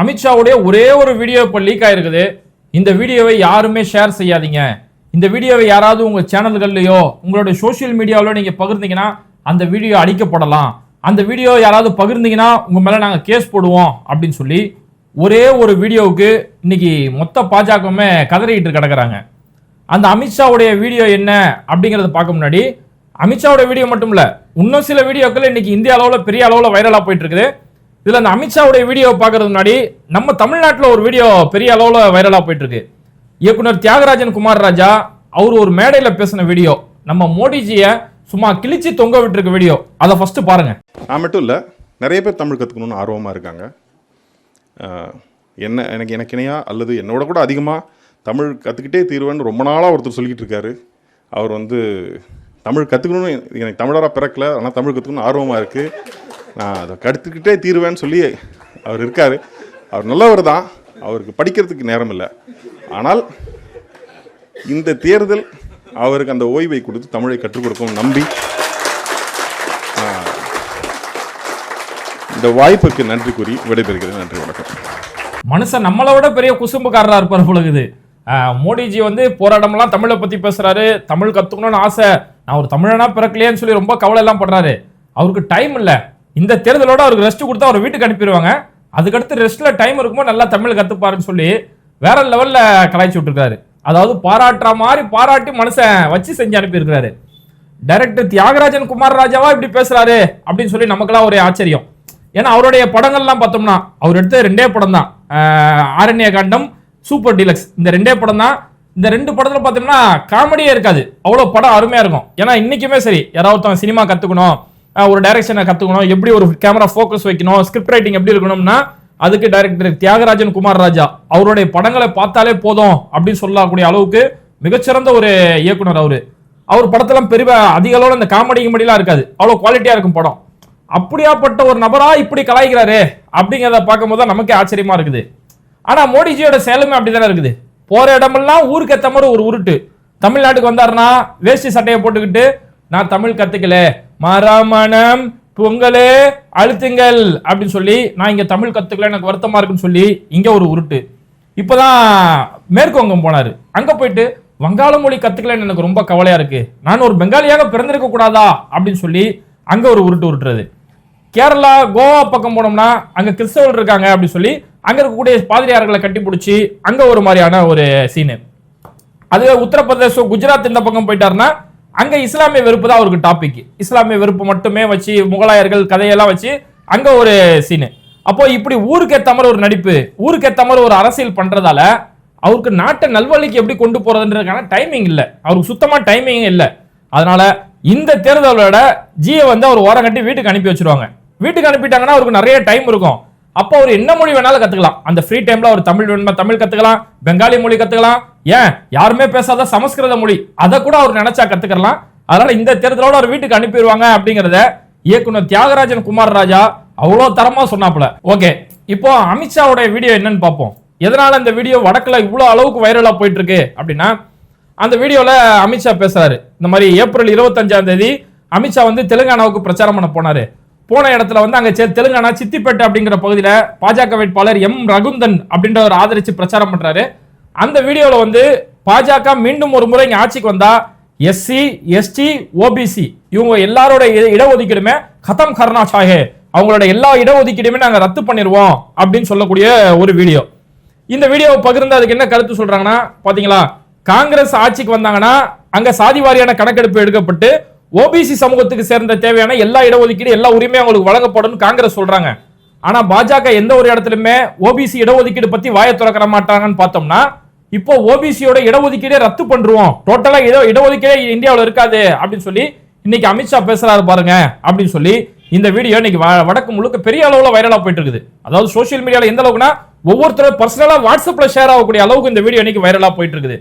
அமித்ஷாவுடைய ஒரே ஒரு வீடியோ இப்போ லீக் ஆயிருக்குது. இந்த வீடியோவை யாருமே ஷேர் செய்யாதீங்க. இந்த வீடியோவை யாராவது உங்கள் சேனல்கள்லையோ உங்களுடைய சோஷியல் மீடியாவிலோ நீங்கள் பகிர்ந்தீங்கன்னா அந்த வீடியோ அடிக்கப்படலாம் அந்த வீடியோ யாராவது பகிர்ந்தீங்கன்னா உங்கள் மேலே நாங்கள் கேஸ் போடுவோம் அப்படின்னு சொல்லி ஒரே ஒரு வீடியோவுக்கு இன்னைக்கு மொத்த பாஜகவுமே கதறிக்கிட்டு கிடக்கிறாங்க. அந்த அமித்ஷாவுடைய வீடியோ என்ன அப்படிங்கிறத பார்க்க முன்னாடி அமித்ஷாவோட வீடியோ மட்டும் இல்லை இன்னும் சில வீடியோக்கள் இன்னைக்கு இந்திய அளவில் பெரிய அளவில் வைரலாக போயிட்டு இருக்குது. இதுல அந்த அமித்ஷாவுடைய வீடியோ பார்க்கறது முன்னாடி நம்ம தமிழ்நாட்டில் ஒரு வீடியோ பெரிய அளவுல வைரலா போயிட்டு இருக்கு இயக்குனர் தியாகராஜன் குமார் ராஜா அவர் ஒரு மேடையில பேசின வீடியோ. நம்ம மோடிஜிய சும்மா கிழிச்சு தொங்க விட்டுருக்க வீடியோ. அதை ஃபர்ஸ்ட் பாருங்க. நான் மட்டும் இல்லை நிறைய பேர் தமிழ் கற்றுக்கணும்னு ஆர்வமாக இருக்காங்க. என்ன எனக்கு எனக்கு இணையா அல்லது என்னோட கூட அதிகமாக தமிழ் கற்றுக்கிட்டே தீருவேன்னு ரொம்ப நாளாக ஒருத்தர் சொல்லிக்கிட்டு இருக்காரு. அவர் வந்து தமிழ் கற்றுக்கணும்னு எனக்கு தமிழராக பிறக்கல ஆனால் தமிழ் கற்றுக்கணும்னு ஆர்வமாக இருக்குது நான் அதை கடுத்துக்கிட்டே தீருவேன்னு சொல்லி அவர் இருக்கார். அவர் நல்லவர் தான். அவருக்கு படிக்கிறதுக்கு நேரம் இல்லை. ஆனால் இந்த தேர்தல் அவருக்கு அந்த ஓய்வை கொடுத்து தமிழை கற்றுக் கொடுக்கும் நம்பி இந்த வாய்ப்புக்கு நன்றி கூறி விடைபெறுகிறேன். நன்றி வணக்கம். மனுஷன் நம்மளை விட பெரிய குசும்புக்காரராக இருப்பார் பொழுது மோடிஜி வந்து போராட்டம்லாம் தமிழை பற்றி பேசுகிறாரு தமிழ் கற்றுக்கணும்னு ஆசை. நான் ஒரு தமிழனா பிறக்கலையேன்னு சொல்லி ரொம்ப கவலை எல்லாம் படுறாரு. அவருக்கு டைம் இல்லை. இந்த தேர்தலோட அவருக்கு ரெஸ்ட் கொடுத்தா அவர் வீட்டுக்கு அனுப்பிடுவாங்க. அதுக்கடுத்து ரெஸ்ட்ல டைம் இருக்கும்போது நல்லா தமிழ் கத்துப்பாருன்னு சொல்லி வேற லெவல்ல கலாய்ச்சி விட்டுருக்காரு. அதாவது பாராட்டுற மாதிரி பாராட்டி மனுஷன் வச்சு செஞ்சு அனுப்பியிருக்கிறாரு. டைரக்டர் தியாகராஜன் குமார் ராஜாவா இப்படி பேசுறாரு அப்படின்னு சொல்லி நமக்கெல்லாம் ஒரே ஆச்சரியம். ஏன்னா அவருடைய படங்கள்லாம் பார்த்தோம்னா அவர் எடுத்த ரெண்டே படம் தான். ஆரண்ய காண்டம் சூப்பர் டீலக்ஸ் இந்த ரெண்டே படம் தான். இந்த ரெண்டு படத்துல பார்த்தோம்னா காமெடியே இருக்காது. அவ்வளோ படம் அருமையா இருக்கும். ஏன்னா இன்னைக்குமே சரி யாராவது சினிமா கத்துக்கணும் ஒரு டைரக்ஷனை கற்றுக்கணும் எப்படி ஒரு கேமரா ஃபோக்கஸ் வைக்கணும்? ஸ்கிரிப்ட் ரைட்டிங் எப்படி இருக்கணும்னா அதுக்கு டைரக்டர் தியாகராஜன் குமார் ராஜா அவருடைய படங்களை பார்த்தாலே போதும் அப்படின்னு சொல்லக்கூடிய அளவுக்கு மிகச்சிறந்த ஒரு இயக்குனர் அவர். அவர் படத்தெல்லாம் பெரிய அதிக அளவில் இந்த காமெடி கிமெடிலாம் இருக்காது. அவ்வளோ குவாலிட்டியாக இருக்கும் படம். அப்படியாப்பட்ட ஒரு நபரா இப்படி கலாய்க்கிறாரு அப்படிங்கிறத பார்க்கும்போது தான் நமக்கே ஆச்சரியமா இருக்குது. ஆனால் மோடிஜியோட செயலுமே அப்படிதானே இருக்குது. போகிற இடமெல்லாம் ஊருக்கு ஏற்ற மாதிரி ஒரு உருட்டு. தமிழ்நாட்டுக்கு வந்தாருன்னா வேஷ்டி சட்டையை போட்டுக்கிட்டு நான் தமிழ் கற்றுக்கல மரமணம் பொங்கலே அழுத்துங்கள் அப்படின்னு சொல்லி நான் இங்க தமிழ் கத்துக்கல எனக்கு வருத்தமா இருக்குன்னு சொல்லி இங்க ஒரு உருட்டு. இப்பதான் மேற்கு வங்கம் போனாரு. அங்க போயிட்டு வங்காள மொழி கத்துக்கலன்னு எனக்கு ரொம்ப கவலையா இருக்கு. நான் ஒரு பெங்காலியாக பிறந்திருக்க கூடாதா அப்படின்னு சொல்லி அங்க ஒரு உருட்டு உருட்டுறது. கேரளா கோவா பக்கம் போனோம்னா அங்க கிறிஸ்தவர்கள் இருக்காங்க அப்படின்னு சொல்லி அங்க இருக்கக்கூடிய பாதிரியார்களை கட்டி பிடிச்சி அங்க ஒரு மாதிரியான ஒரு சீனு. அதுவே உத்தரப்பிரதேசம் குஜராத் இந்த பக்கம் போயிட்டாருன்னா அங்க இஸ்லாமிய வெறுப்பு தான் அவருக்கு டாபிக் இஸ்லாமிய வெறுப்பு மட்டுமே வச்சு முகலாயர்கள் கதையெல்லாம் வச்சு அங்க ஒரு சீனு அப்போ இப்படி ஊருக்கு ஏத்த மாதிரி ஒரு நடிப்பு ஊருக்கு ஏத்த மாதிரி ஒரு அரசியல் பண்றதால அவருக்கு நாட்டை நல்வழிக்கு எப்படி கொண்டு போறதுன்றதுக்கான டைமிங் இல்ல. அவருக்கு சுத்தமா டைமிங் இல்ல. அதனால இந்த தேர்தலோட ஜியை வந்து அவர் ஓரம் கட்டி வீட்டுக்கு அனுப்பி வச்சிருவாங்க. வீட்டுக்கு அனுப்பிட்டாங்கன்னா அவருக்கு நிறைய டைம் இருக்கும். அப்போ அவர் என்ன மொழி வேணாலும் கத்துக்கலாம். அந்த ஃப்ரீ டைம்ல அவர் தமிழ் வேணுமா தமிழ் கத்துக்கலாம் பெங்காலி மொழி கத்துக்கலாம். ஏன்? யாருமே பேசாத சமஸ்கிருத மொழி. அதை கூட அவர் நினைச்சா கத்துக்கலாம். அதனால இந்த தேர்தலோட அவர் வீட்டுக்கு அனுப்பிடுவாங்க அப்படிங்கறத இயக்குனர் தியாகராஜன் குமார் ராஜா அவ்வளோ தரமா சொன்னாப்புல. ஓகே இப்போ அமித்ஷாவோட வீடியோ என்னன்னு பார்ப்போம். எதனால இந்த வீடியோ வடக்குல இவ்வளோ அளவுக்கு வைரலா போயிட்டு இருக்கு அப்படின்னா அந்த வீடியோல அமித்ஷா பேசுறாரு. இந்த மாதிரி ஏப்ரல் இருபத்தஞ்சாம் தேதி அமித்ஷா வந்து தெலுங்கானாவுக்கு பிரச்சாரம் பண்ண போனாரு. போன இடத்துல வந்து அங்க தெலுங்கானா சித்திப்பேட்டை அப்படிங்கிற பகுதியில பாஜக வேட்பாளர் எம். ரகுந்தன் அப்படின்றவர் ஆதரிச்சு பிரச்சாரம் பண்றாரு. அந்த வீடியோல வந்து பாஜக மீண்டும் ஒரு முறை ஆட்சிக்கு வந்தா எஸ்சி எஸ்டி ஓபிசி இவங்க எல்லாரோட இட- இடஒதுக்கீடுமே கதம் கர்ணா சாஹே. அவங்களோட எல்லா இடஒதுக்கீடுமே நாங்க ரத்து பண்ணிடுவோம் அப்படின்னு சொல்லக்கூடிய ஒரு வீடியோ. இந்த வீடியோவை பகிர்ந்து அதுக்கு என்ன கருத்து சொல்றாங்கன்னா பாத்தீங்களா? காங்கிரஸ் ஆட்சிக்கு வந்தாங்கன்னா அங்க சாதி வாரியான கணக்கெடுப்பு எடுக்கப்பட்டு ஓபிசி சமூகத்துக்கு சேர்ந்த தேவையான எல்லா இடஒதுக்கீடு எல்லா உரிமையும் அவங்களுக்கு வழங்கப்படும் காங்கிரஸ் சொல்றாங்க. ஆனா பாஜக எந்த ஒரு இடத்துலயுமே ஓபிசி இடஒதுக்கீடு பத்தி வாயை திறக்கிற மாட்டாங்கன்னு பார்த்தோம்னா இப்போ ஓபிசியோட இடஒதுக்கீடே ரத்து பண்றோம் டோட்டலா இட இடஒதுக்கீடே இந்தியாவில் இருக்காது அப்படின்னு சொல்லி இன்னைக்கு அமித்ஷா பேசுறாரு பாருங்க அப்படின்னு சொல்லி இந்த வீடியோ இன்னைக்கு வ- வடக்கு முழுக்க பெரிய அளவுல வைரலா போயிட்டு இருக்குது அதாவது சோஷியல் மீடியால எந்த அளவுக்குன்னா ஒவ்வொருத்தரும் பர்சனலா வாட்ஸ்அப்ல ஷேர் ஆகக்கூடிய அளவுக்கு இந்த வீடியோ இன்னைக்கு வைரலா போயிட்டு இருக்குது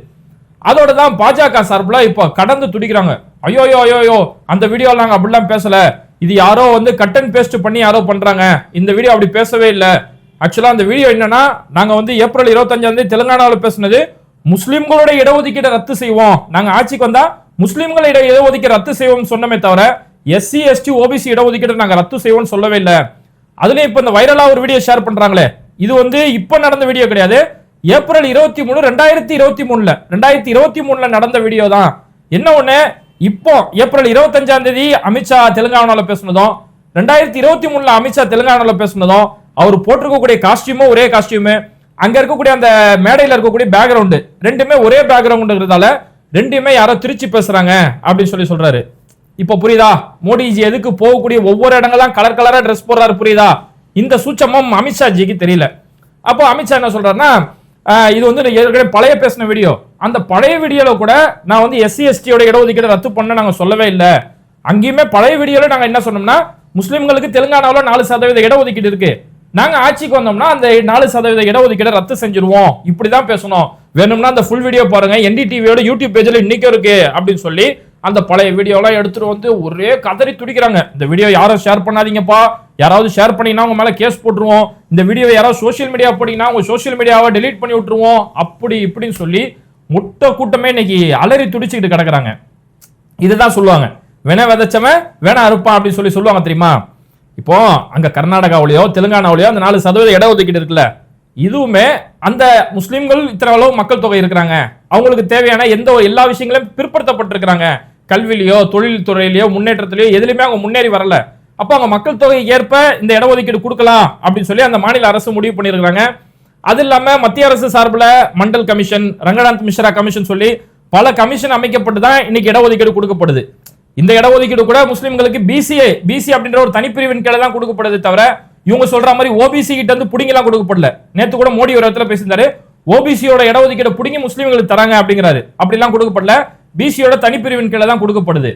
அதோட தான் பாஜக சார்பில் இப்போ கடந்து துடிக்கிறாங்க. ஐயோ ஐயோ ஐயோ ஐயோ அந்த வீடியோவில் நாங்கள் அப்படிலாம் பேசல. இது யாரோ வந்து கட் அண்ட் பேஸ்ட் பண்ணி யாரோ பண்றாங்க. இந்த வீடியோ அப்படி பேசவே இல்லை. ஆக்சுவலாக அந்த வீடியோ என்னன்னா நாங்கள் வந்து ஏப்ரல் இருபத்தஞ்சாம் தேதி தெலுங்கானாவில் பேசினது. முஸ்லீம்களோட இடஒதுக்கீட்டை ரத்து செய்வோம். நாங்கள் ஆட்சிக்கு வந்தால் முஸ்லீம்களை இட இடஒதுக்கீடு ரத்து செய்வோம்னு சொன்னமே தவிர எஸ்சி எஸ்டி ஓபிசி இடஒதுக்கீட்டை நாங்கள் ரத்து செய்வோம்னு சொல்லவே இல்லை. அதுலேயும் இப்போ இந்த வைரலாக ஒரு வீடியோ ஷேர் பண்ணுறாங்களே இது வந்து இப்போ நடந்த வீடியோ கிடையாது. ஏப்ரல் இருபத்தி மூணு ரெண்டாயிரத்தி இருபத்தி மூணுல ரெண்டாயிரத்தி இருபத்தி மூணுல நடந்த வீடியோ தான். என்ன ஒன்று இப்போ ஏப்ரல் இருபத்தஞ்சாம் தேதி அமித்ஷா தெலுங்கானாவில் பேசுனதும் ரெண்டாயிரத்தி இருபத்தி மூணுல அமித்ஷா தெலுங்கானாவில் பேசுனதும் அவர் போட்டிருக்கக்கூடிய காஸ்டியூமும் ஒரே காஸ்டியூமு அங்க இருக்கக்கூடிய அந்த மேடையில் இருக்கக்கூடிய பேக்ரவுண்டு ரெண்டுமே ஒரே பேக்ரவுண்டுங்கிறதால ரெண்டுமே யாரோ திருச்சி பேசுறாங்க அப்படின்னு சொல்லி சொல்றாரு. இப்போ புரியுதா? மோடிஜி எதுக்கு போகக்கூடிய ஒவ்வொரு இடங்கள்லாம் கலர் கலரா ட்ரெஸ் போடுறாரு புரியுதா? இந்த சூச்சமும் அமித்ஷா ஜிக்கு தெரியல. அப்போ அமித்ஷா என்ன சொல்றாருன்னா இது வந்து நான் ஏற்கனவே பழைய பேசின வீடியோ அந்த பழைய வீடியோவில் கூட நான் வந்து எஸ்சி எஸ்டியோட இடஒதுக்கீடு ரத்து பண்ண நாங்கள் சொல்லவே இல்லை. அங்கேயுமே பழைய வீடியோவில் நாங்கள் என்ன சொன்னோம்னா முஸ்லீம்களுக்கு தெலுங்கானாவில் நாலு சதவீத இடஒதுக்கீடு இருக்கு. நாங்கள் ஆட்சிக்கு வந்தோம்னா அந்த நாலு சதவீத இடஒதுக்கீடை ரத்து செஞ்சிருவோம். இப்படிதான் பேசணும். வேணும்னா அந்த ஃபுல் வீடியோ பாருங்க. என்டிடிவியோட யூடியூப் பேஜில் இன்னைக்கும் இருக்கு அப்படின்னு சொல்லி அந்த பழைய வீடியோலாம் எடுத்துட்டு வந்து ஒரே கதறி துடிக்கிறாங்க. இந்த வீடியோ யாரும் ஷேர் பண்ணாதீங்கப்பா. யாராவது ஷேர் பண்ணிங்கன்னா உங்க மேலே கேஸ் போட்டுருவோம். இந்த வீடியோ யாராவது சோஷியல் மீடியா போட்டிங்கன்னா உங்க சோஷியல் மீடியாவை டெலீட் பண்ணி விட்டுருவோம். அப்படி இப்படின்னு சொல்லி முட்டை கூட்டமே இன்னைக்கு அலறி துடிச்சுக்கிட்டு கிடக்குறாங்க. இதுதான் சொல்லுவாங்க. வேணா விதைச்சவன் வேணா அறுப்பான் அப்படின்னு சொல்லி சொல்லுவாங்க தெரியுமா? இப்போ அங்கே கர்நாடகாவிலையோ தெலுங்கானாவிலையோ அந்த நாலு சதவீத இடஒதுக்கீடு இருக்குல்ல. இதுவுமே அந்த முஸ்லீம்கள் இத்தனை அளவு மக்கள் தொகை இருக்கிறாங்க. அவங்களுக்கு தேவையான எந்த ஒரு எல்லா விஷயங்களும் பிற்படுத்தப்பட்டிருக்கிறாங்க. கல்வியிலயோ தொழில் துறையிலையோ முன்னேற்றத்திலையோ எதுலையுமே அவங்க முன்னேறி வரல. அப்போ அவங்க மக்கள் தொகைக்கு ஏற்ப இந்த இடஒதுக்கீடு கொடுக்கலாம் அப்படின்னு சொல்லி அந்த மாநில அரசு முடிவு பண்ணியிருக்கிறாங்க. அது இல்லாமல் மத்திய அரசு சார்பில் மண்டல் கமிஷன் ரங்கநாத் மிஸ்ரா கமிஷன் சொல்லி பல கமிஷன் அமைக்கப்பட்டு தான் இன்னைக்கு இடஒதுக்கீடு கொடுக்கப்படுது. இந்த இடஒதுக்கீடு கூட முஸ்லீம்களுக்கு பிசிஏ பிசி அப்படின்ற ஒரு தனிப்பிரிவின் கீழே தான் கொடுக்கப்படுது தவிர இவங்க சொல்ற மாதிரி ஓபிசி கிட்ட இருந்து புடிங்கலாம் கொடுக்கப்படல. நேற்று கூட மோடி ஒரு இடத்துல பேசியிருந்தாரு. ஓபிசியோட இடஒதுக்கீடு பிடிங்கி முஸ்லீம்களுக்கு தராங்க அப்படிங்கிறாரு. அப்படிலாம் கொடுக்கப்படல. பிசியோட தனிப்பிரிவின் கீழே தான் கொடுக்கப்படுது.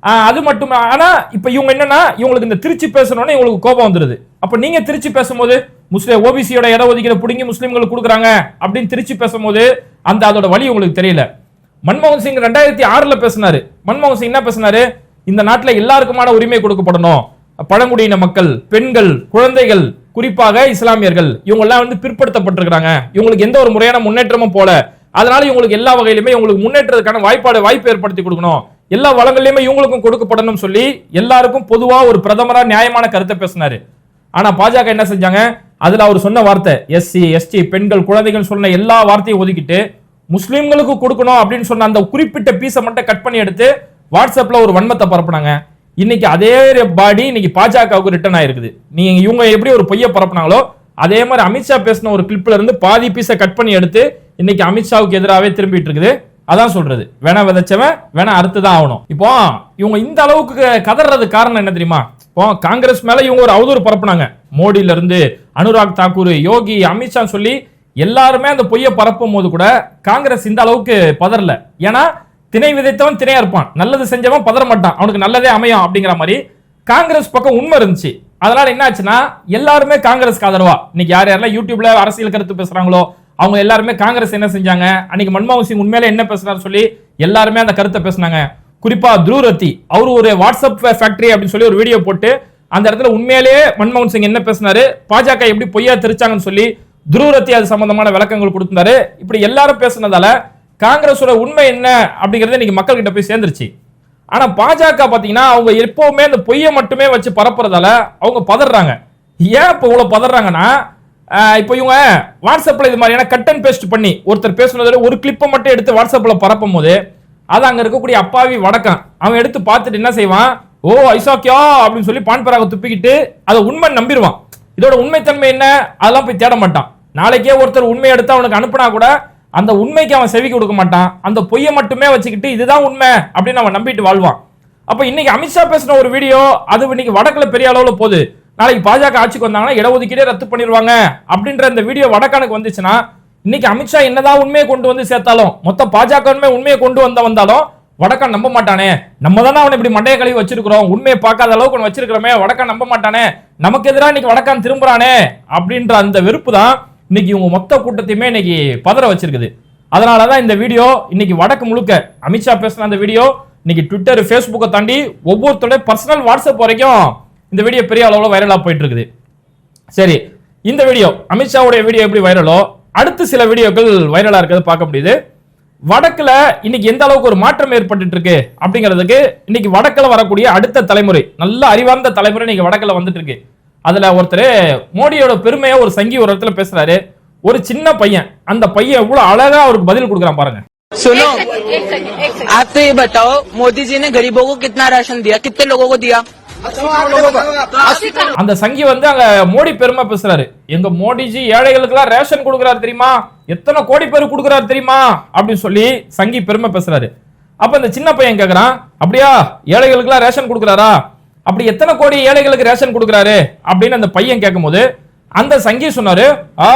அது மட்டும் ஆனா இப்ப இவங்க என்னன்னா இவங்களுக்கு இந்த திருச்சி பேசணும்னு இவங்களுக்கு கோபம் வந்துருது. அப்ப நீங்க திருச்சி பேசும்போது முஸ்லிம் ஓபிசியோட இடஒதுக்கீடு பிடிங்கி முஸ்லீம்களுக்கு கொடுக்குறாங்க அப்படின்னு திருச்சி பேசும்போது அந்த அதோட வழி உங்களுக்கு தெரியல. மன்மோகன் சிங் ரெண்டாயிரத்தி ஆறுல பேசினாரு. மன்மோகன் சிங் என்ன பேசினாரு? இந்த நாட்டில் எல்லாருக்குமான உரிமை கொடுக்கப்படணும். பழங்குடியின மக்கள் பெண்கள் குழந்தைகள் குறிப்பாக இஸ்லாமியர்கள் இவங்க எல்லாம் வந்து பிற்படுத்தப்பட்டிருக்கிறாங்க. இவங்களுக்கு எந்த ஒரு முறையான முன்னேற்றமும் போல. அதனால இவங்களுக்கு எல்லா வகையிலுமே இவங்களுக்கு முன்னேற்றத்துக்கான வாய்ப்பாடு வாய்ப்பு ஏற்படுத்தி கொடுக்கணும். எல்லா வளங்களையுமே இவங்களுக்கும் கொடுக்கப்படணும் சொல்லி எல்லாருக்கும் பொதுவா ஒரு பிரதமரா நியாயமான கருத்தை பேசினாரு. ஆனா பாஜக என்ன செஞ்சாங்க? அதுல அவர் சொன்ன வார்த்தை எஸ்சி எஸ்டி பெண்கள் குழந்தைகள் சொன்ன எல்லா வார்த்தையும் ஒதுக்கிட்டு முஸ்லீம்களுக்கு கொடுக்கணும் அப்படின்னு சொன்ன அந்த குறிப்பிட்ட பீஸை மட்டும் கட் பண்ணி எடுத்து வாட்ஸ்அப்ல ஒரு வன்மத்தை பரப்புனாங்க. இன்னைக்கு அதே பாடி இன்னைக்கு பாஜகவுக்கு ரிட்டர்ன் ஆயிருக்குது. நீங்க இவங்க எப்படி ஒரு பொய்யை பரப்புனாங்களோ அதே மாதிரி அமித்ஷா பேசின ஒரு கிளிப்ல இருந்து பாதி பீஸை கட் பண்ணி எடுத்து இன்னைக்கு அமித்ஷாவுக்கு எதிராகவே திரும்பிட்டு இருக்குது. அதான் சொல்றது. வேணா விதைச்சவன் வேணா அறுத்து தான் ஆகணும். இப்போ இவங்க இந்த அளவுக்கு கதறது காரணம் என்ன தெரியுமா? இப்போ காங்கிரஸ் மேல இவங்க ஒரு அவதூறு பரப்புனாங்க. மோடியில இருந்து அனுராக் தாக்கூர் யோகி அமித்ஷா சொல்லி எல்லாருமே அந்த பொய்யை பரப்பும் போது கூட காங்கிரஸ் இந்த அளவுக்கு பதறல. ஏன்னா திணை விதைத்தவன் திணையா இருப்பான். நல்லது செஞ்சவன் பதற மாட்டான். அவனுக்கு நல்லதே அமையும் அப்படிங்கிற மாதிரி காங்கிரஸ் பக்கம் உண்மை இருந்துச்சு. அதனால என்ன ஆச்சுன்னா எல்லாருமே காங்கிரஸ்க்கு ஆதரவா. இன்னைக்கு யார் யாரெல்லாம் யூடியூப்ல அரசியல் கருத்து பேசுறாங்களோ அவங்க எல்லாருமே காங்கிரஸ் என்ன செஞ்சாங்க? அன்னைக்கு மன்மோகன் சிங் உண்மையில என்ன பேசுறாரு சொல்லி எல்லாருமே அந்த கருத்தை பேசுனாங்க. குறிப்பா துருரத்தி அவர் ஒரு வாட்ஸ்அப் ஃபேக்டரி அப்படின்னு சொல்லி ஒரு வீடியோ போட்டு அந்த இடத்துல உண்மையிலேயே மன்மோகன் சிங் என்ன பேசினாரு? பாஜக எப்படி பொய்யா தெரிச்சாங்கன்னு சொல்லி துருரத்தி அது சம்பந்தமான விளக்கங்கள் கொடுத்தாரு இப்படி எல்லாரும் பேசுனதால காங்கிரஸோட உண்மை என்ன அப்படிங்கறது இன்னைக்கு மக்கள்கிட்ட போய் சேர்ந்துருச்சு. ஆனா பாஜக பாத்தீங்கன்னா அவங்க எப்பவுமே இந்த பொய்யை மட்டுமே வச்சு பரப்புறதால அவங்க பதறாங்க. ஏன் இப்போ இவ்வளவு பதறாங்கன்னா இப்போ இவங்க வாட்ஸ்அப்பில் இது மாதிரியான கட் அண்ட் பேஸ்ட் பண்ணி ஒருத்தர் பேசுனதோட ஒரு கிளிப்பை மட்டும் எடுத்து வாட்ஸ்அப்பில் பரப்பும் போது அது அங்கே இருக்கக்கூடிய அப்பாவி வடக்கம் அவன் எடுத்து பார்த்துட்டு என்ன செய்வான்? ஓ ஐசாக்கியா அப்படின்னு சொல்லி பான்பராக துப்பிக்கிட்டு அதை உண்மை நம்பிடுவான். இதோட உண்மைத்தன்மை என்ன? அதெல்லாம் போய் தேட மாட்டான். நாளைக்கே ஒருத்தர் உண்மை எடுத்து அவனுக்கு அனுப்புனா கூட அந்த உண்மைக்கு அவன் செவி கொடுக்க மாட்டான். அந்த பொய்யை மட்டுமே வச்சுக்கிட்டு இதுதான் உண்மை அப்படின்னு அவன் நம்பிட்டு வாழ்வான். அப்போ இன்னைக்கு அமித்ஷா பேசின ஒரு வீடியோ அது இன்னைக்கு வடக்கில் பெரிய அளவில் போகுது. நாளைக்கு பாஜக ஆட்சிக்கு வந்தாங்கன்னா இடஒதுக்கீடே ரத்து பண்ணிடுவாங்க அப்படின்ற இந்த வீடியோ வடக்கானுக்கு வந்துச்சுன்னா இன்னைக்கு அமித்ஷா என்னதான் உண்மையை கொண்டு வந்து சேர்த்தாலும் மொத்த பாஜக உண்மையை கொண்டு வந்த வந்தாலும் வடக்கான் நம்ப மாட்டானே. நம்ம தானே அவனை இப்படி மண்டைய கழுவி வச்சிருக்கிறோம். உண்மையை பார்க்காத அளவுக்கு ஒன்று வச்சிருக்கிறோமே. வடக்கான் நம்ப மாட்டானே. நமக்கு எதிராக இன்னைக்கு வடக்கான் திரும்புறானே அப்படின்ற அந்த வெறுப்பு தான் இன்னைக்கு இவங்க மொத்த கூட்டத்தையுமே இன்னைக்கு பதற வச்சிருக்குது. அதனால தான் இந்த வீடியோ இன்னைக்கு வடக்கு முழுக்க அமித்ஷா பேசின அந்த வீடியோ இன்னைக்கு ட்விட்டர் ஃபேஸ்புக்கை தாண்டி ஒவ்வொருத்தருடைய பர்சனல் வாட்ஸ்அப் வரைக்கும் இந்த வீடியோ பெரிய அளவில் வைரலாக போயிட்டு இருக்குது சரி இந்த வீடியோ அமித்ஷாவுடைய வீடியோ எப்படி வைரலோ அடுத்து சில வீடியோக்கள் வைரலா இருக்கிறத பார்க்க முடியுது வடக்குல இன்னைக்கு எந்த அளவுக்கு ஒரு மாற்றம் ஏற்பட்டுட்டு இருக்கு அப்படிங்கிறதுக்கு இன்னைக்கு வடக்குல வரக்கூடிய அடுத்த தலைமுறை நல்ல அறிவார்ந்த தலைமுறை இன்னைக்கு வடக்குல வந்துட்டு இருக்கு அதுல ஒருத்தர் மோடியோட பெருமையை ஒரு சங்கி ஒரு இடத்துல பேசுறாரு ஒரு சின்ன பையன் அந்த பையன் எவ்வளவு அழகா அவருக்கு பதில் கொடுக்குறான் பாருங்க सुनो एक सेकंड एक सेकंड एक सेकंड आप तो ये बताओ मोदी जी ने गरीबों को कितना राशन दिया कितने लोगों को दिया அந்த சங்கி வந்து அங்க மோடி பெருமை பேசுறாரு. எங்க மோடிஜி ஏழைகளுக்கு எல்லாம் ரேஷன் கொடுக்குறாரு தெரியுமா? எத்தனை கோடி பேர் கொடுக்குறாரு தெரியுமா? அப்படின்னு சொல்லி சங்கி பெருமை பேசுறாரு. அப்ப இந்த சின்ன பையன் கேக்குறான் அப்படியா? ஏழைகளுக்கு எல்லாம் ரேஷன் கொடுக்குறாரா? அப்படி எத்தனை கோடி ஏழைகளுக்கு ரேஷன் கொடுக்குறாரு? அப்படின்னு அந்த பையன் கேட்கும் போது அந்த சங்கி சொன்னாரு ஆ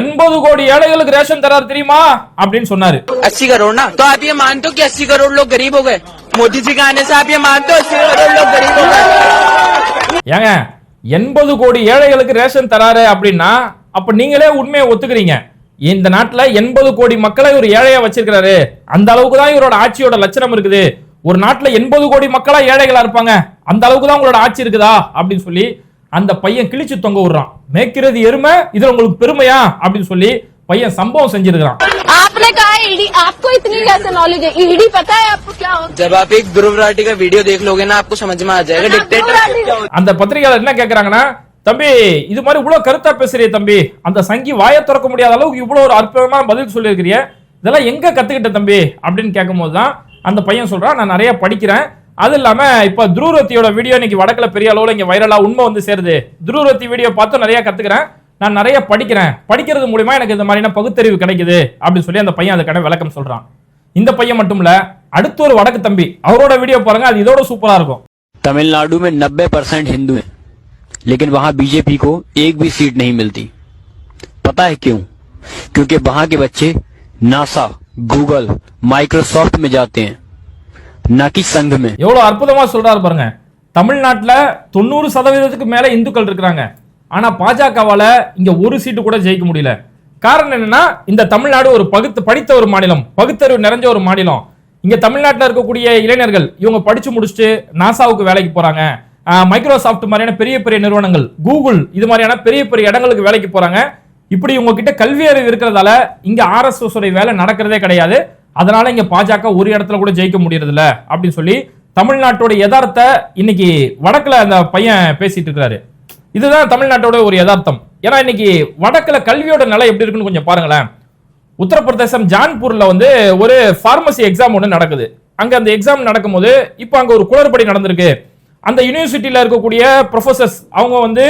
எண்பது கோடி ஏழைகளுக்கு ரேஷன் தராரு தெரியுமா அப்படின்னு சொன்னாரு अस्सी करोड़ ना तो आप ये मानते हो कि अस्सी करोड़ लोग गरीब हो गए मोदी जी के आने से आप ये मानते हो अस्सी करोड़ लोग गरीब हो गए ஏங்க எண்பது கோடி ஏழைகளுக்கு ரேஷன் தராரு அப்படின்னா அப்ப நீங்களே உண்மையை ஒத்துக்கிறீங்க இந்த நாட்டுல எண்பது கோடி மக்களை ஒரு ஏழையா வச்சிருக்கிறாரு அந்த அளவுக்கு தான் இவரோட ஆட்சியோட லட்சணம் இருக்குது ஒரு நாட்டுல எண்பது கோடி மக்களா ஏழைகளா இருப்பாங்க அந்த அளவுக்கு தான் உங்களோட ஆட்சி இருக்குதா அப்படின்னு சொல்லி அந்த பையன் கிழிச்சு தொங்க விடுறான் மேய்க்கிறது எருமை இதுல உங்களுக்கு பெருமையா அப்படின்னு சொல்லி பையன் சம்பவம் செஞ்சிருக்கிறான் आपने कहा ईडी आपको इतनी कैसे नॉलेज है ईडी पता है आपको क्या होता जब आप एक ध्रुव राठी का वीडियो देख लोगे ना आपको समझ में आ जाएगा डिक्टेटर क्या होता है। அந்த பத்திரிகையாளர் என்ன கேக்குறாங்கன்னா தம்பி இது மாதிரி இவ்வளவு கருத்தா பேசுறிய தம்பி அந்த சங்கி வாயை திறக்க முடியாத அளவுக்கு இவ்வளவு ஒரு அற்புதமான பதில் சொல்லியிருக்கிறிய இதெல்லாம் எங்க கத்துக்கிட்ட தம்பி அப்படின்னு கேட்கும்போது தான் அந்த பையன் சொல்றான் நான் நிறைய படிக்கிறேன் அது இல்லாம இப்ப துருவரத்தியோட வீடியோ இன்னைக்கு வடக்குல பெரிய அளவுல இங்க வைரலா உண்மை வந்து சேருது துருவரத்தி வீடியோ பார்த்து நிறைய கத்துக்கிறேன் நான் நிறைய படிக்கிறேன் படிக்கிறது மூலியமா எனக்கு இந்த மாதிரியான பகுத்தறிவு கிடைக்குது அப்படின்னு சொல்லி அந்த பையன் அதுக்கான விளக்கம் சொல்றான் இந்த பையன் மட்டும் இல்ல அடுத்து ஒரு வடக்கு தம்பி அவரோட வீடியோ பாருங்க அது இதோட சூப்பரா இருக்கும் तमिलनाडु में 90 परसेंट हिंदू हैं लेकिन वहां बीजेपी को एक भी सीट नहीं मिलती पता है क्यों क्योंकि वहां के बच्चे नासा गूगल माइक्रोसॉफ्ट में जाते हैं நகி சங்கமே. எவ்வளவு அற்புதமா சொல்றாரு பாருங்க. தமிழ்நாட்டில் தொண்ணூறு சதவீதத்துக்கு மேல இந்துக்கள் இருக்கிறாங்க. ஆனா பாஜகவால இங்க ஒரு சீட்டு கூட ஜெயிக்க முடியல. காரணம் என்னன்னா இந்த தமிழ்நாடு ஒரு பகுத்து படித்த ஒரு மாநிலம் பகுத்தறிவு நிறைஞ்ச ஒரு மாநிலம். இங்க தமிழ்நாட்டில் இருக்கக்கூடிய இளைஞர்கள் இவங்க படிச்சு முடிச்சுட்டு நாசாவுக்கு வேலைக்கு போறாங்க. மைக்ரோசாஃப்ட் மாதிரியான பெரிய பெரிய நிறுவனங்கள் கூகுள் இது மாதிரியான பெரிய பெரிய இடங்களுக்கு வேலைக்கு போறாங்க. இப்படி உங்ககிட்ட கல்வி அறிவு இருக்கிறதால இங்க ஆர்எஸ்எஸ் உடைய வேலை நடக்கிறதே கிடையாது. அதனால இங்க பாஜக ஒரு இடத்துல கூட ஜெயிக்க முடியறதில்ல அப்படின்னு சொல்லி தமிழ்நாட்டோட யதார்த்த இன்னைக்கு வடக்குல அந்த பையன் பேசிட்டு இருக்கிறாரு இதுதான் தமிழ்நாட்டோட ஒரு யதார்த்தம். ஏன்னா இன்னைக்கு வடக்குல கல்வியோட நிலை எப்படி இருக்குன்னு கொஞ்சம் பாருங்களேன். உத்தரப்பிரதேசம் ஜான்பூர்ல வந்து ஒரு ஃபார்மசி எக்ஸாம் ஒன்று நடக்குது. அங்க அந்த எக்ஸாம் நடக்கும்போது இப்போ அங்க ஒரு குளறுபடி நடந்திருக்கு. அந்த யூனிவர்சிட்டியில இருக்கக்கூடிய ப்ரொஃபசர்ஸ் அவங்க வந்து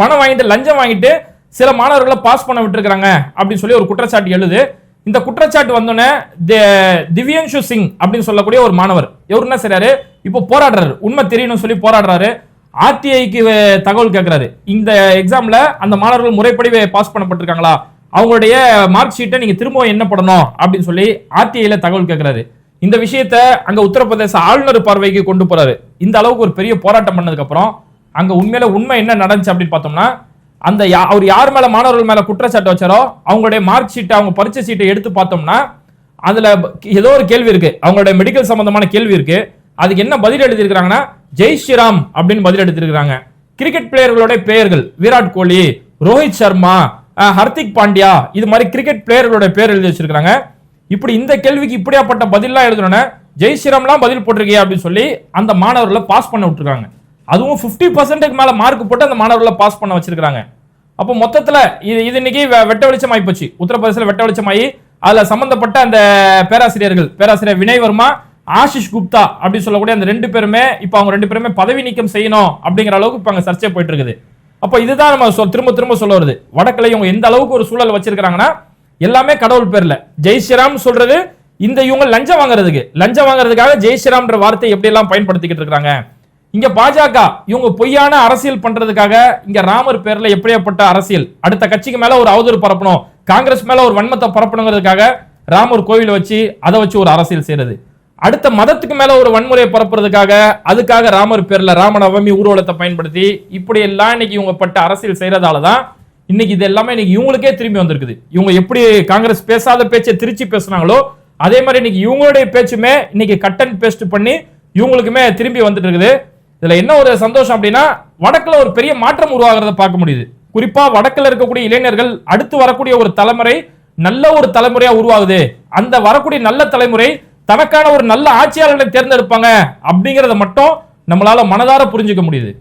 பணம் வாங்கிட்டு லஞ்சம் வாங்கிட்டு சில மாணவர்களை பாஸ் பண்ண விட்டுருக்காங்க அப்படின்னு சொல்லி ஒரு குற்றச்சாட்டு எழுது. இந்த குற்றச்சாட்டு வந்தோடனே தி- திவ்யன்ஷு சிங் அப்படின்னு சொல்லக்கூடிய ஒரு மாணவர். எவரு என்ன செய்றாரு? இப்போ போராடுறாரு. உண்மை தெரியணும்னு சொல்லி போராடுறாரு. ஆர்டிஐக்கு தகவல் கேட்கிறாரு இந்த எக்ஸாம்ல அந்த மாணவர்கள் முறைப்படி பாஸ் பண்ணப்பட்டிருக்காங்களா? அவங்களுடைய மார்க் ஷீட்டை நீங்க திரும்பவும் என்ன பண்ணணும்? அப்படின்னு சொல்லி ஆர்டிஐல தகவல் கேட்கிறாரு இந்த விஷயத்த அங்க உத்தரப்பிரதேச ஆளுநர் பார்வைக்கு கொண்டு போறாரு. இந்த அளவுக்கு ஒரு பெரிய போராட்டம் பண்ணதுக்கு அப்புறம் அங்க உண்மையில உண்மை என்ன நடந்துச்சு அப்படின்னு பார்த்தோம்னா அந்த யா- அவர் யார் மேல மாணவர்கள் மேல குற்றச்சாட்டு வச்சாரோ அவங்களுடைய மார்க் ஷீட்டை அவங்க பரீட்சை சீட்டை எடுத்து பார்த்தோம்னா அதுல ஏதோ ஒரு கேள்வி இருக்கு. அவங்களுடைய மெடிக்கல் சம்பந்தமான கேள்வி இருக்கு. அதுக்கு என்ன பதில் எழுதியிருக்கிறாங்கன்னா ஜெய் ஸ்ரீராம் அப்படின்னு பதில் எடுத்திருக்கிறாங்க. கிரிக்கெட் பிளேயர்களுடைய பெயர்கள் விராட் கோலி ரோஹித் சர்மா ஹர்திக் பாண்டியா இது மாதிரி கிரிக்கெட் பிளேயர்களோட பேர் எழுதி வச்சிருக்காங்க இப்படி இந்த கேள்விக்கு இப்படியாப்பட்ட பதிலாம் எழுதணும்னா ஜெய் ஸ்ரீராம்லாம் பதில் போட்டிருக்கீங்க அப்படின்னு சொல்லி அந்த மாணவர்களை பாஸ் பண்ண விட்டுருக்காங்க. அதுவும் 50% பர்சன்ட்டுக்கு மேலே மார்க் போட்டு அந்த மாணவர்களை பாஸ் பண்ண வச்சிருக்காங்க அப்போ மொத்தத்தில் இது இது இன்னைக்கு வெட்ட வெளிச்சம் போச்சு. உத்தரப்பிரதேசத்தில் வெட்ட வெளிச்சமாகி அதில் சம்மந்தப்பட்ட அந்த பேராசிரியர்கள் பேராசிரியர் வினய்வர்மா ஆஷிஷ் குப்தா அப்படின்னு சொல்லக்கூடிய அந்த ரெண்டு பேருமே இப்போ அவங்க ரெண்டு பேருமே பதவி நீக்கம் செய்யணும் அப்படிங்கிற அளவுக்கு இப்போ அங்கே சர்ச்சை போயிட்டு இருக்குது அப்போ இதுதான் நம்ம சொல் திரும்ப திரும்ப சொல்ல வருது. வடக்குல இவங்க எந்த அளவுக்கு ஒரு சூழல் வச்சிருக்காங்கன்னா எல்லாமே கடவுள் பேரில். ஜெய் ஸ்ரீராம் சொல்றது இந்த இவங்க லஞ்சம் வாங்குறதுக்கு. லஞ்சம் வாங்குறதுக்காக ஜெய் ஸ்ரீராம்ன்ற வார்த்தை எப்படி எல்லாம் பயன்படுத்திக்கிட்டு இருக்காங்க? இங்க பாஜக இவங்க பொய்யான அரசியல் பண்றதுக்காக இங்க ராமர் பேர்ல எப்படியாப்பட்ட அரசியல்? அடுத்த கட்சிக்கு மேல ஒரு அவதூறு பரப்பணும். காங்கிரஸ் மேல ஒரு வன்மத்தை பரப்பணுங்கிறதுக்காக ராமர் கோவிலை வச்சு அதை வச்சு ஒரு அரசியல் செய்யறது. அடுத்த மதத்துக்கு மேல ஒரு வன்முறையை பரப்புறதுக்காக அதுக்காக ராமர் பேர்ல ராமநவமி ஊர்வலத்தை பயன்படுத்தி இப்படி எல்லாம் இன்னைக்கு இவங்க பட்ட அரசியல் செய்யறதால தான் இன்னைக்கு இது எல்லாமே இன்னைக்கு இவங்களுக்கே திரும்பி வந்திருக்குது. இவங்க எப்படி காங்கிரஸ் பேசாத பேச்சை திருச்சி பேசுனாங்களோ அதே மாதிரி இன்னைக்கு இவங்களுடைய பேச்சுமே இன்னைக்கு கட் அண்ட் பேஸ்ட் பண்ணி இவங்களுக்குமே திரும்பி வந்துட்டு இருக்குது. இதுல என்ன ஒரு சந்தோஷம் அப்படின்னா வடக்குல ஒரு பெரிய மாற்றம் உருவாகிறத பார்க்க முடியுது. குறிப்பா வடக்குல இருக்கக்கூடிய இளைஞர்கள் அடுத்து வரக்கூடிய ஒரு தலைமுறை நல்ல ஒரு தலைமுறையா உருவாகுது. அந்த வரக்கூடிய நல்ல தலைமுறை தனக்கான ஒரு நல்ல ஆட்சியாளர்களை தேர்ந்தெடுப்பாங்க அப்படிங்கறத மட்டும் நம்மளால மனதார புரிஞ்சுக்க முடியுது.